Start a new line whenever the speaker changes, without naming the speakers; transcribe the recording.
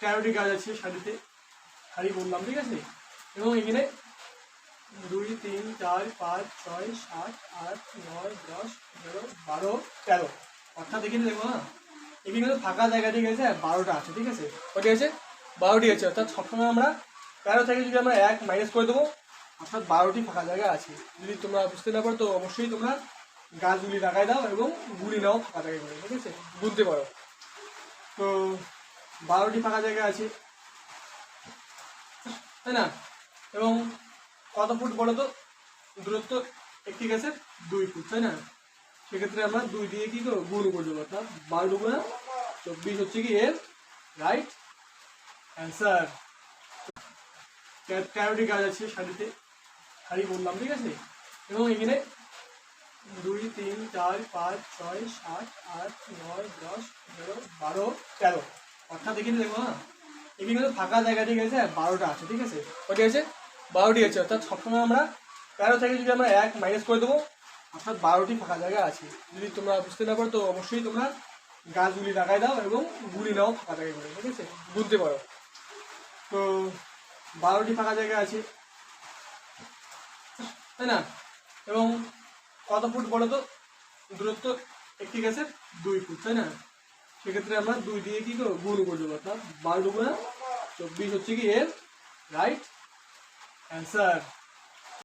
তেরোটি গাছ আছে শাড়িতে শাড়ি বললাম ঠিক আছে এবং এখানে দুই তিন চার পাঁচ ছয় সাত আট নয় দশ এগারো বারো তেরো অর্থাৎ এখানে দেখবো না হ্যাঁ? এখানে ফাঁকা জায়গা ঠিক আছে বারোটা আছে ঠিক আছে ঠিক আছে বারোটি আছে অর্থাৎ সবসময় আমরা তেরো থেকে যদি আমরা এক মাইনাস করে দেবো অর্থাৎ বারোটি ফাঁকা জায়গা আছে যদি তোমরা বুঝতে না পারো তো অবশ্যই তোমরা গাছগুলি লাগাই দাও এবং গুলি নাও ফাঁকা জায়গাগুলো ঠিক আছে বুঝতে পারো তো বারোটি ফাঁকা জায়গা আছে তাই না এবং কত ফুট বলো তো দূরত্ব একটি গাছের দুই ফুট তাই না সেক্ষেত্রে আমরা দুই দিয়ে কি করবো গুণ করে দেবো অর্থাৎ বারো দুগুণা চব্বিশ হচ্ছে কি এর রাইট অ্যান্সার তেরোটি গাছ আছে শাড়িতে শাড়ি বললাম ঠিক আছে এবং এখানে দুই তিন চার পাঁচ ছয় সাত আট নয় দশ এগারো বারো তেরো অর্থাৎ এখানে দেখবো না এখানে কিন্তু ফাঁকা জায়গা ঠিক আছে বারোটা আছে ঠিক আছে ওটি আছে বারোটি আছে অর্থাৎ সবসময় আমরা তেরো থেকে যদি আমরা এক মাইনাস করে দেবো অর্থাৎ বারোটি ফাঁকা জায়গা আছে যদি তোমরা বুঝতে না পারো তো অবশ্যই তোমরা গাছগুলি লাগাই দাও এবং গুলি নাও ফাঁকা করে ঠিক আছে বুঝতে পারো তো বারোটি ফাঁকা জায়গা আছে তাই না এবং কত ফুট বলো তো দূরত্ব একটি গাছের দুই ফুট তাই না बारोटा चौबीस हम एर रसार